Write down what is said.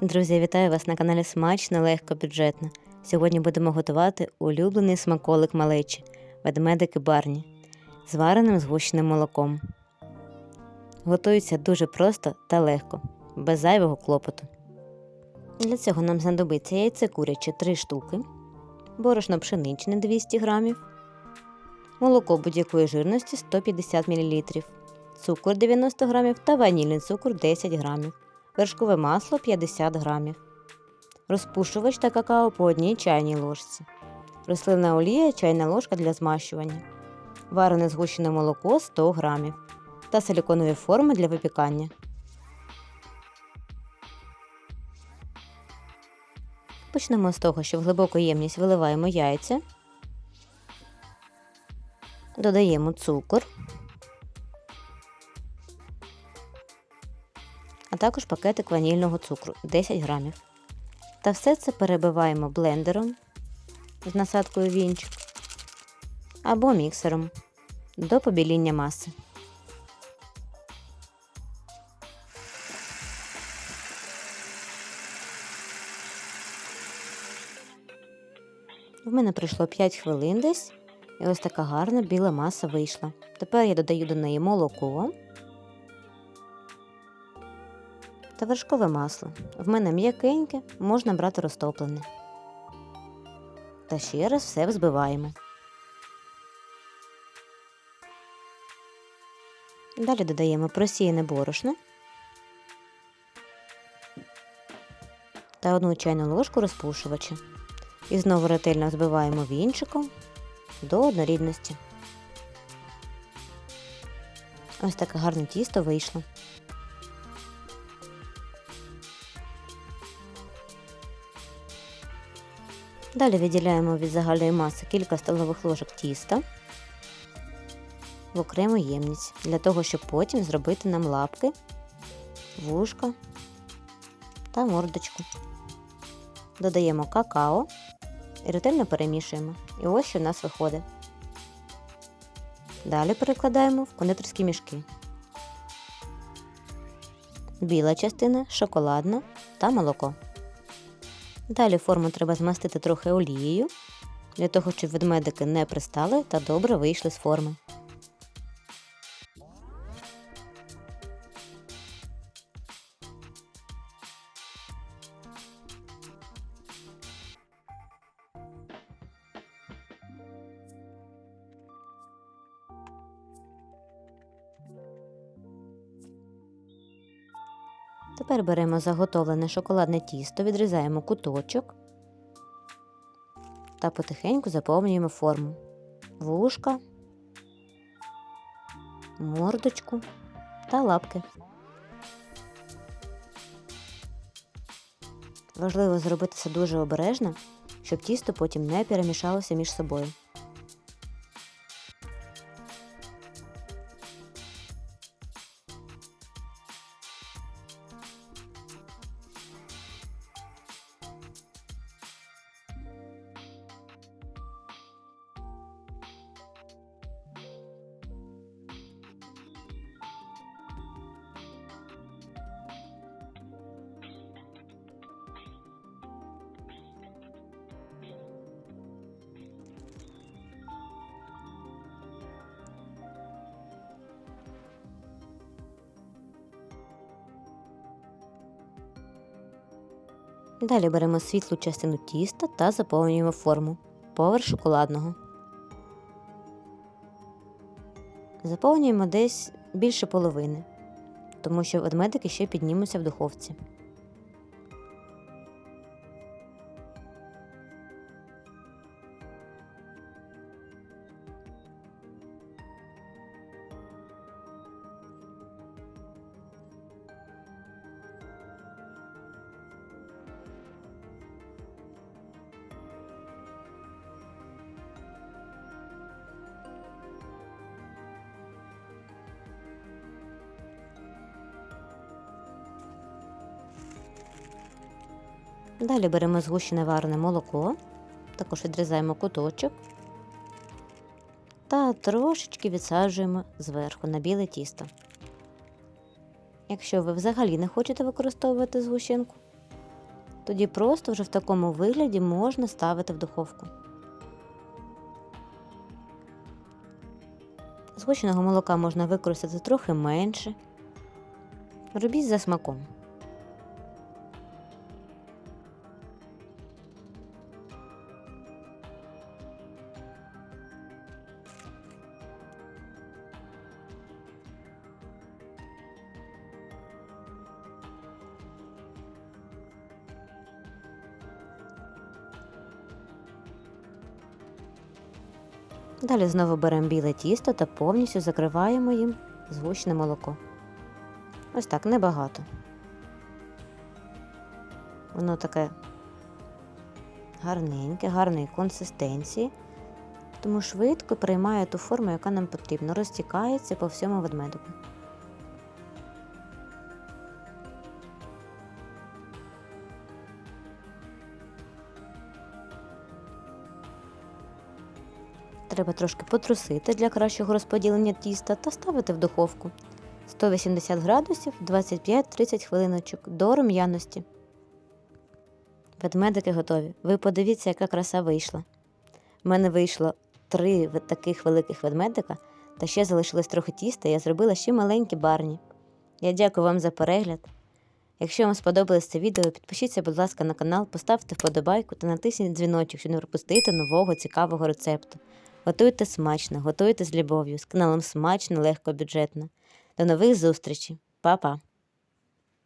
Друзі, вітаю вас на каналі Смачно, легко, бюджетно. Сьогодні будемо готувати улюблений смаколик малечі ведмедики барні з вареним згущеним молоком. Готується дуже просто та легко, без зайвого клопоту. Для цього нам знадобиться яйце куряче 3 штуки, борошно пшеничне 200 г, молоко будь-якої жирності 150 мл, цукор 90 г та ванільний цукор 10 г вершкове масло 50 грамів, розпушувач та какао по одній чайній ложці, рослинна олія чайна ложка для змащування, варене згущене молоко 100 грамів. Та силіконові форми для випікання. Почнемо з того, що в глибоку ємність виливаємо яйця, додаємо цукор. Також пакетик ванільного цукру 10 грамів. Та все це перебиваємо блендером з насадкою вінчик або міксером до побіління маси. В мене пройшло 5 хвилин десь, і ось така гарна біла маса вийшла. Тепер я додаю до неї молоко. Та вершкове масло. В мене м'якеньке, можна брати розтоплене. Та ще раз все взбиваємо. Далі додаємо просіяне борошно та одну чайну ложку розпушувача. І знову ретельно взбиваємо вінчиком до однорідності. Ось таке гарне тісто вийшло. Далі виділяємо від загальної маси кілька столових ложок тіста в окрему ємність, для того, щоб потім зробити нам лапки, вушка та мордочку. Додаємо какао і ретельно перемішуємо. І ось що в нас виходить. Далі перекладаємо в кондитерські мішки. Біла частина, шоколадна та молоко. Далі форму треба змастити трохи олією, для того, щоб ведмедики не пристали та добре вийшли з форми. Тепер беремо заготовлене шоколадне тісто, відрізаємо куточок та потихеньку заповнюємо форму, вушка, мордочку та лапки. Важливо зробити це дуже обережно, щоб тісто потім не перемішалося між собою. Далі беремо світлу частину тіста та заповнюємо форму поверх шоколадного. Заповнюємо десь більше половини, тому що ведмедики ще піднімуться в духовці. Далі беремо згущене варене молоко, також відрізаємо куточок та трошечки відсаджуємо зверху на біле тісто. Якщо ви взагалі не хочете використовувати згущенку, тоді просто вже в такому вигляді можна ставити в духовку. Згущеного молока можна використати трохи менше. Робіть за смаком. Далі знову беремо біле тісто та повністю закриваємо їм звучне молоко. Ось так, небагато. Воно таке гарненьке, гарної консистенції, тому швидко приймає ту форму, яка нам потрібна, розтікається по всьому ведмедику. Треба трошки потрусити для кращого розподілення тіста та ставити в духовку 180 градусів 25-30 хвилиночок до рум'яності. Ведмедики готові. Ви подивіться, яка краса вийшла. У мене вийшло три таких великих ведмедика, та ще залишилось трохи тіста, я зробила ще маленькі барні. Я дякую вам за перегляд. Якщо вам сподобалось це відео, підпишіться, будь ласка, на канал, поставте вподобайку та натисніть дзвіночок, щоб не пропустити нового цікавого рецепту. Готуйте смачно, готуйте з любов'ю, з каналом смачно, легко, бюджетно. До нових зустрічей. Па-па!